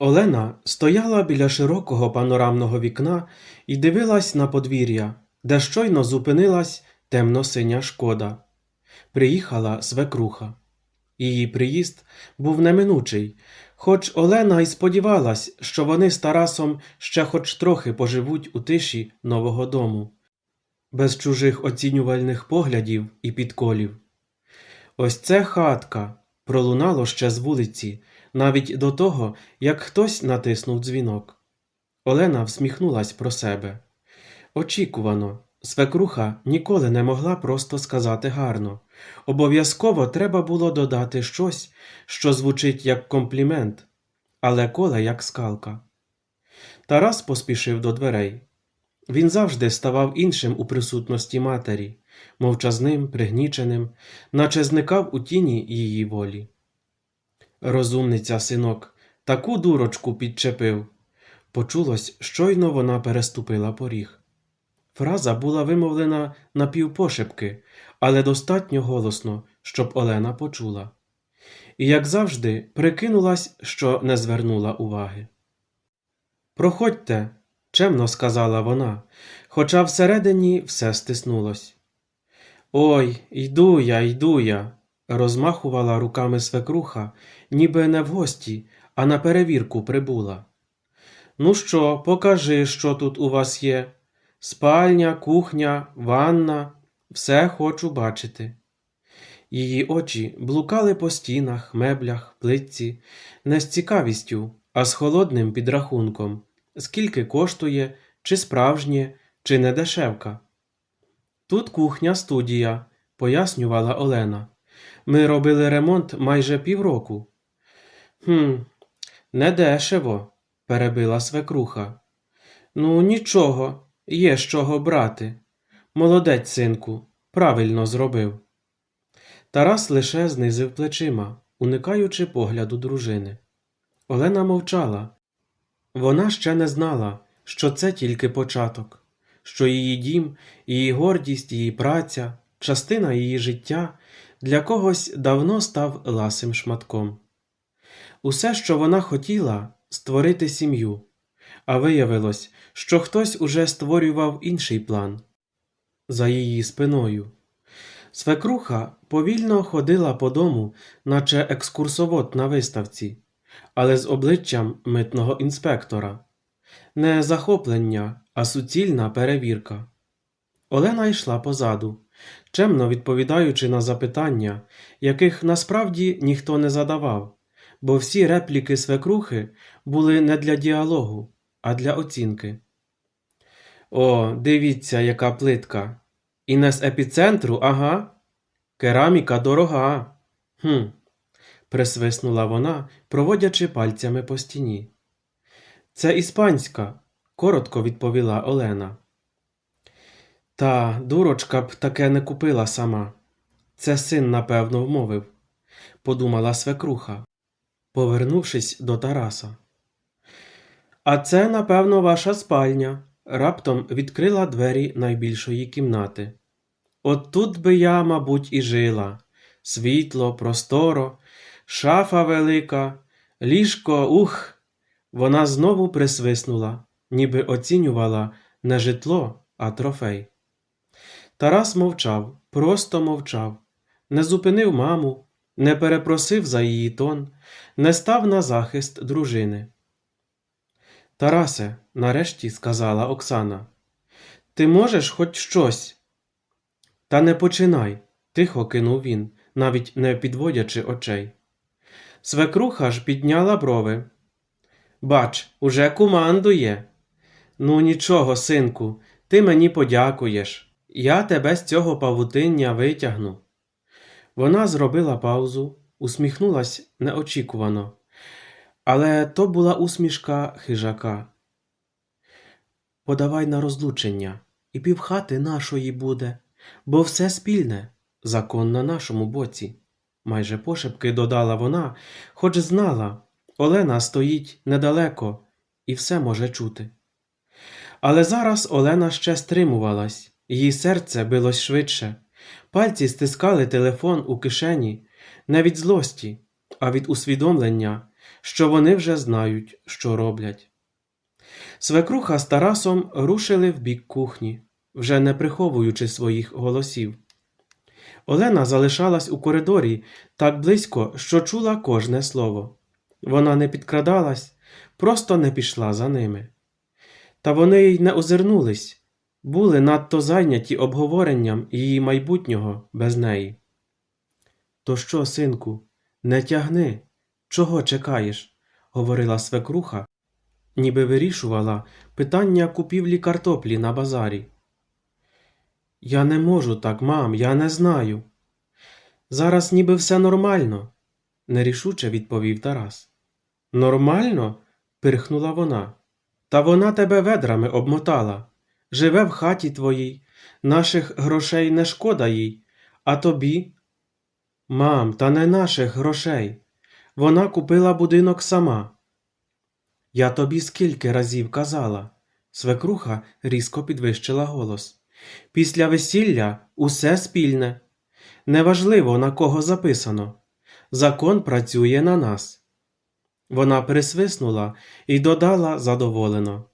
Олена стояла біля широкого панорамного вікна і дивилась на подвір'я, де щойно зупинилась темно-синя шкода. Приїхала свекруха. Її приїзд був неминучий, хоч Олена й сподівалась, що вони з Тарасом ще хоч трохи поживуть у тиші нового дому, без чужих оцінювальних поглядів і підколів. Ось це хатка пролунало ще з вулиці, навіть до того, як хтось натиснув дзвінок. Олена всміхнулась про себе. Очікувано, свекруха ніколи не могла просто сказати гарно. Обов'язково треба було додати щось, що звучить як комплімент, але коле як скалка. Тарас поспішив до дверей. Він завжди ставав іншим у присутності матері, мовчазним, пригніченим, наче зникав у тіні її волі. Розумниця, синок, таку дурочку підчепив. Почулось, щойно вона переступила поріг. Фраза була вимовлена напівпошепки, але достатньо голосно, щоб Олена почула. І, як завжди, прикинулась, що не звернула уваги. Проходьте, чемно сказала вона, хоча всередині все стиснулось. Ой, йду я, йду я, розмахувала руками свекруха, ніби не в гості, а на перевірку прибула. Ну що, покажи, що тут у вас є. Спальня, кухня, ванна, все хочу бачити. Її очі блукали по стінах, меблях, плитці, не з цікавістю, а з холодним підрахунком, скільки коштує, чи справжнє, чи не дешевка. Тут кухня студія, пояснювала Олена. Ми робили ремонт майже півроку. Хм, недешево, перебила свекруха. Ну, нічого, є з чого брати. Молодець, синку, правильно зробив. Тарас лише знизив плечима, уникаючи погляду дружини. Олена мовчала. Вона ще не знала, що це тільки початок, що її дім, її гордість, її праця, частина її життя для когось давно став ласим шматком. Усе, що вона хотіла, створити сім'ю, а виявилось, що хтось уже створював інший план за її спиною. Свекруха повільно ходила по дому, наче екскурсовод на виставці, але з обличчям митного інспектора. Не захоплення, а суцільна перевірка. Олена йшла позаду, чемно відповідаючи на запитання, яких насправді ніхто не задавав, бо всі репліки свекрухи були не для діалогу, а для оцінки. О, дивіться, яка плитка. І не з епіцентру, ага. Кераміка дорога. Хм. присвиснула вона, проводячи пальцями по стіні. Це іспанська, коротко відповіла Олена. Та дурочка б таке не купила сама. Це син, напевно, вмовив, подумала свекруха, повернувшись до Тараса. А це, напевно, ваша спальня. Раптом відкрила двері найбільшої кімнати. От тут би я, мабуть, і жила. Світло, просторо, шафа велика, ліжко, ух. Вона знову присвиснула, ніби оцінювала не житло, а трофей. Тарас мовчав, просто мовчав, не зупинив маму, не перепросив за її тон, не став на захист дружини. Тарасе, нарешті сказала Оксана, ти можеш хоч щось? Та не починай, тихо кинув він, навіть не підводячи очей. Свекруха ж підняла брови. Бач, уже командує. Ну, нічого, синку, ти мені подякуєш. Я тебе з цього павутиння витягну. Вона зробила паузу, усміхнулась неочікувано, але то була усмішка хижака. Подавай на розлучення, і півхати нашої буде, бо все спільне, закон на нашому боці. Майже пошепки додала вона, хоч знала, Олена стоїть недалеко і все може чути. Але зараз Олена ще стримувалась, її серце билось швидше, пальці стискали телефон у кишені не від злості, а від усвідомлення, що вони вже знають, що роблять. Свекруха з Тарасом рушили в бік кухні, вже не приховуючи своїх голосів. Олена залишалась у коридорі так близько, що чула кожне слово. Вона не підкрадалась, просто не пішла за ними. Та вони й не озирнулись, були надто зайняті обговоренням її майбутнього без неї. То що, синку, не тягни, чого чекаєш? говорила свекруха, ніби вирішувала питання купівлі картоплі на базарі. Я не можу так, мам, я не знаю. Зараз ніби все нормально, нерішуче відповів Тарас. Нормально? пирхнула вона. Та вона тебе ведрами обмотала. Живе в хаті твоїй, наших грошей не шкода їй, а тобі? Мам, та не наших грошей. Вона купила будинок сама. Я тобі скільки разів казала. Свекруха різко підвищила голос. Після весілля усе спільне. Неважливо, на кого записано. Закон працює на нас. Вона присвиснула і додала задоволено.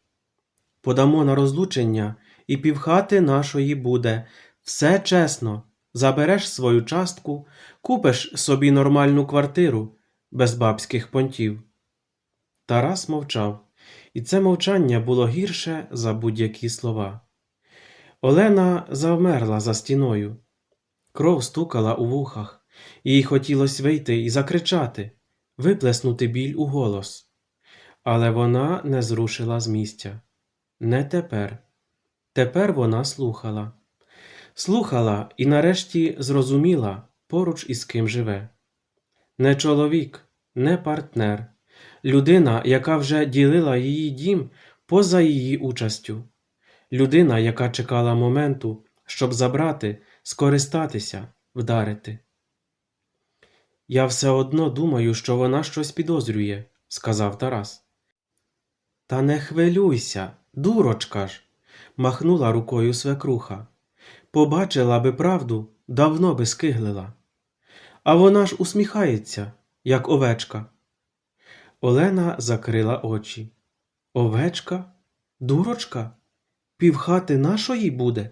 Подамо на розлучення, і півхати нашої буде. Все чесно. Забереш свою частку, купиш собі нормальну квартиру без бабських понтів. Тарас мовчав, і це мовчання було гірше за будь-які слова. Олена завмерла за стіною. Кров стукала у вухах, їй хотілося вийти і закричати, виплеснути біль у голос. Але вона не зрушила з місця. Не тепер. Тепер вона слухала. Слухала і нарешті зрозуміла, поруч із ким живе. Не чоловік, не партнер, людина, яка вже ділила її дім поза її участю, людина, яка чекала моменту, щоб забрати, скористатися, вдарити. Я все одно думаю, що вона щось підозрює, сказав Тарас. Та не хвилюйся, дурочка ж, махнула рукою свекруха. Побачила би правду, давно би скиглила. А вона ж усміхається, як овечка. Олена закрила очі. Овечка? Дурочка? Півхати нашої буде?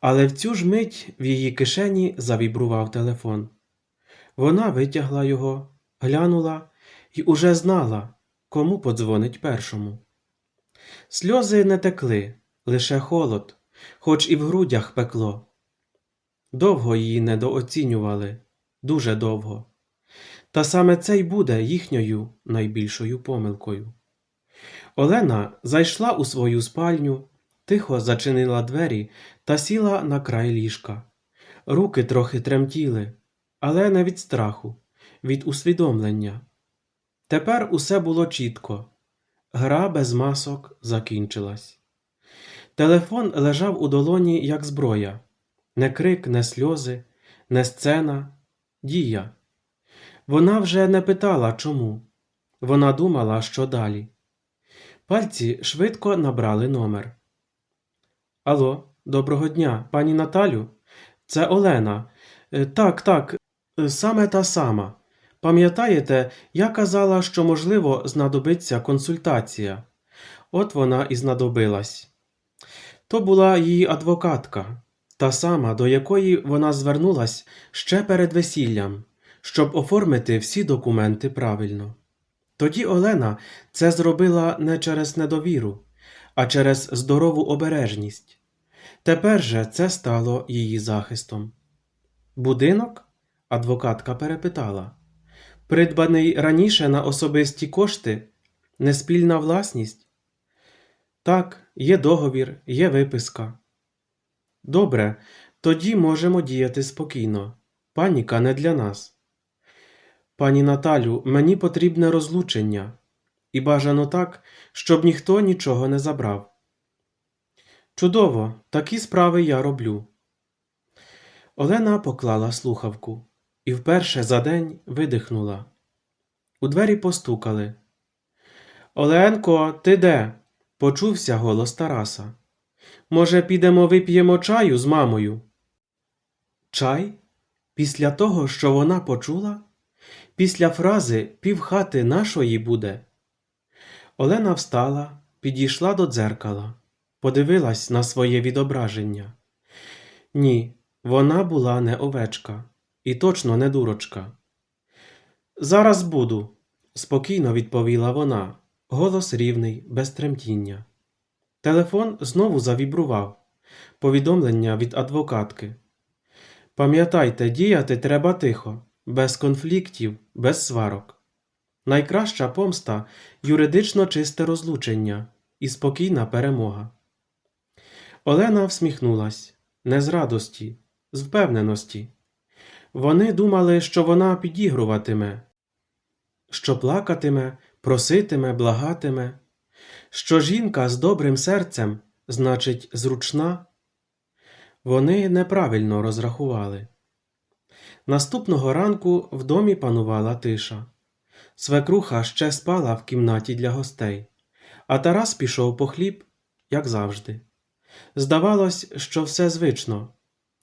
Але в цю ж мить в її кишені завібрував телефон. Вона витягла його, глянула і уже знала, кому подзвонить першому. Сльози не текли, лише холод, хоч і в грудях пекло. Довго її недооцінювали, дуже довго. Та саме це й буде їхньою найбільшою помилкою. Олена зайшла у свою спальню, тихо зачинила двері та сіла на край ліжка. Руки трохи тремтіли, але не від страху, від усвідомлення. Тепер усе було чітко. Гра без масок закінчилась. Телефон лежав у долоні, як зброя. Не крик, не сльози, не сцена, дія. Вона вже не питала чому. Вона думала, що далі. Пальці швидко набрали номер. Алло, доброго дня, пані Наталю. Це Олена. Е, Так, так, е, саме та сама. Пам'ятаєте, я казала, що, можливо, знадобиться консультація. От вона і знадобилась. То була її адвокатка, та сама, до якої вона звернулась ще перед весіллям, щоб оформити всі документи правильно. Тоді Олена це зробила не через недовіру, а через здорову обережність. Тепер же це стало її захистом. Будинок? адвокатка перепитала. Придбаний раніше на особисті кошти, неспільна власність? Так, є договір, є виписка. Добре, тоді можемо діяти спокійно. Паніка не для нас. Пані Наталю, мені потрібне розлучення, і бажано так, щоб ніхто нічого не забрав. Чудово, такі справи я роблю. Олена поклала слухавку і вперше за день видихнула. У двері постукали. Оленко, ти де? почувся голос Тараса. Може, підемо вип'ємо чаю з мамою? Чай? Після того, що вона почула? Після фрази півхати нашої буде. Олена встала, підійшла до дзеркала, подивилась на своє відображення. Ні, вона була не овечка, і точно не дурочка. Зараз буду, спокійно відповіла вона, голос рівний, без тремтіння. Телефон знову завібрував. Повідомлення від адвокатки. Пам'ятайте, діяти треба тихо, без конфліктів, без сварок. Найкраща помста юридично чисте розлучення і спокійна перемога. Олена всміхнулась не з радості, з впевненості. Вони думали, що вона підігруватиме, що плакатиме, проситиме, благатиме, що жінка з добрим серцем, значить, зручна. Вони неправильно розрахували. Наступного ранку в домі панувала тиша. Свекруха ще спала в кімнаті для гостей, а Тарас пішов по хліб, як завжди. Здавалось, що все звично.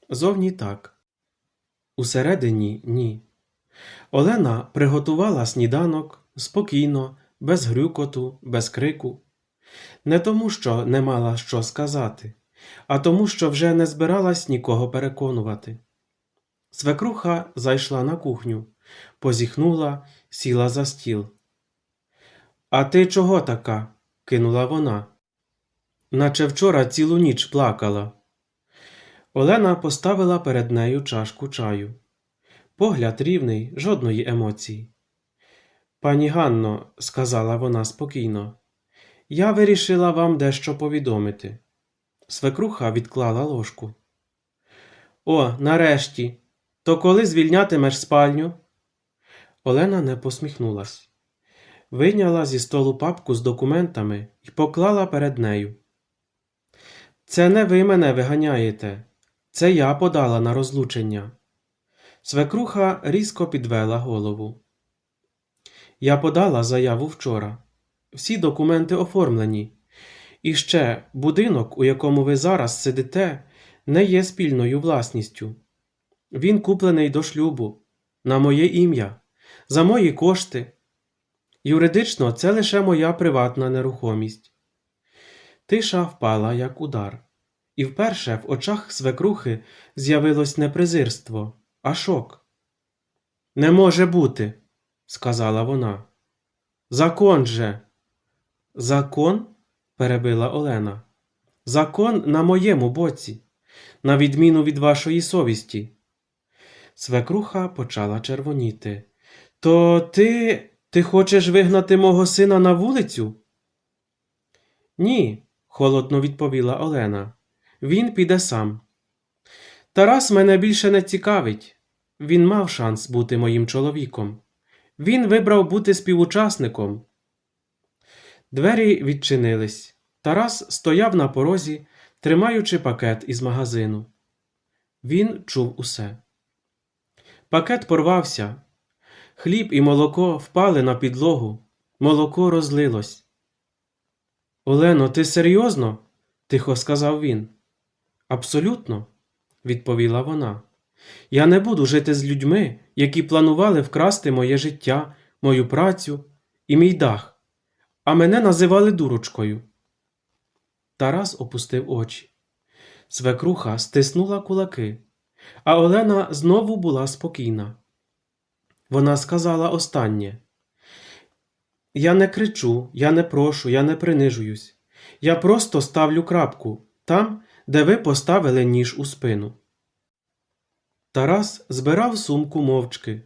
Зовні так. Усередині ні. Олена приготувала сніданок спокійно, без грюкоту, без крику. Не тому, що не мала що сказати, а тому, що вже не збиралась нікого переконувати. Свекруха зайшла на кухню, позіхнула, сіла за стіл. А ти чого така? кинула вона. Наче вчора цілу ніч плакала. Олена поставила перед нею чашку чаю. Погляд рівний, жодної емоції. Пані Ганно, сказала вона спокійно, я вирішила вам дещо повідомити. Свекруха відклала ложку. О, нарешті. То коли звільнятимеш спальню? Олена не посміхнулась. Вийняла зі столу папку з документами і поклала перед нею. Це не ви мене виганяєте, це я подала на розлучення. Свекруха різко підвела голову. Я подала заяву вчора. Всі документи оформлені. І ще будинок, у якому ви зараз сидите, не є спільною власністю. Він куплений до шлюбу, на моє ім'я, за мої кошти. Юридично це лише моя приватна нерухомість. Тиша впала, як удар, і вперше в очах свекрухи з'явилось не презирство, а шок. Не може бути, сказала вона. Закон же. Закон? перебила Олена. Закон на моєму боці, на відміну від вашої совісті. Свекруха почала червоніти. То ти. ти хочеш вигнати мого сина на вулицю? Ні, холодно відповіла Олена. Він піде сам. Тарас мене більше не цікавить. Він мав шанс бути моїм чоловіком. Він вибрав бути співучасником. Двері відчинились. Тарас стояв на порозі, тримаючи пакет із магазину. Він чув усе. Пакет порвався. Хліб і молоко впали на підлогу. Молоко розлилось. Олено, ти серйозно? тихо сказав він. Абсолютно, відповіла вона. Я не буду жити з людьми, які планували вкрасти моє життя, мою працю і мій дах, а мене називали дурочкою. Тарас опустив очі. Свекруха стиснула кулаки, а Олена знову була спокійна. Вона сказала останнє Я не кричу, я не прошу, я не принижуюсь. Я просто ставлю крапку там, де ви поставили ніж у спину. Тарас збирав сумку мовчки,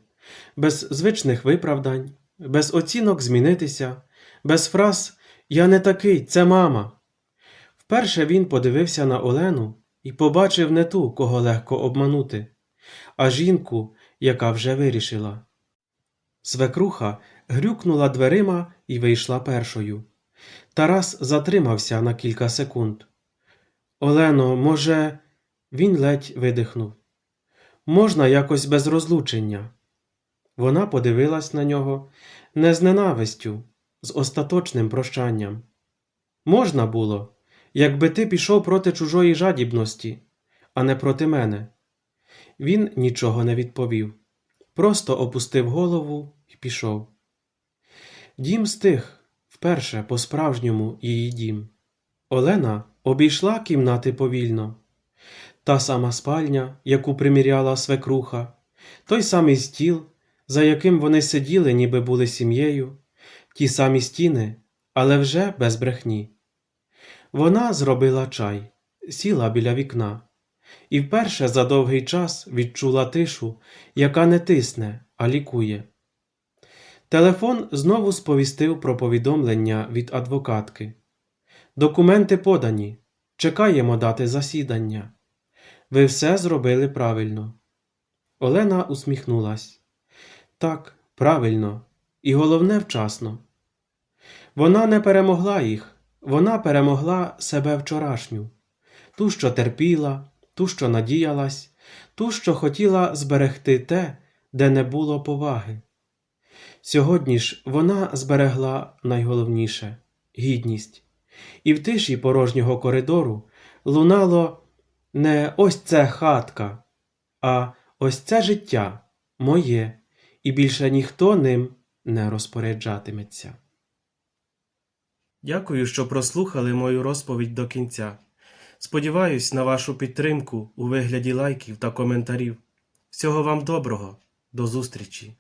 без звичних виправдань, без оцінок змінитися, без фраз Я не такий, це мама. Вперше він подивився на Олену і побачив не ту, кого легко обманути, а жінку, яка вже вирішила. Свекруха грюкнула дверима і вийшла першою. Тарас затримався на кілька секунд. Олено, може, він ледь видихнув. Можна якось без розлучення. Вона подивилась на нього не з ненавистю, з остаточним прощанням. Можна було, якби ти пішов проти чужої жадібності, а не проти мене. Він нічого не відповів, просто опустив голову і пішов. Дім стих вперше по-справжньому її дім. Олена обійшла кімнати повільно. Та сама спальня, яку приміряла свекруха, той самий стіл, за яким вони сиділи, ніби були сім'єю, ті самі стіни, але вже без брехні. Вона зробила чай, сіла біля вікна, і вперше за довгий час відчула тишу, яка не тисне, а лікує. Телефон знову сповістив про повідомлення від адвокатки. Документи подані. Чекаємо дати засідання. Ви все зробили правильно. Олена усміхнулась. Так, правильно, і головне вчасно. Вона не перемогла їх, вона перемогла себе вчорашню, ту, що терпіла, ту, що надіялась, ту, що хотіла зберегти те, де не було поваги. Сьогодні ж вона зберегла найголовніше гідність, і в тиші порожнього коридору лунало не ось це хатка, а ось це життя моє, і більше ніхто ним не розпоряджатиметься. Дякую, що прослухали мою розповідь до кінця. Сподіваюсь на вашу підтримку у вигляді лайків та коментарів. Всього вам доброго, до зустрічі!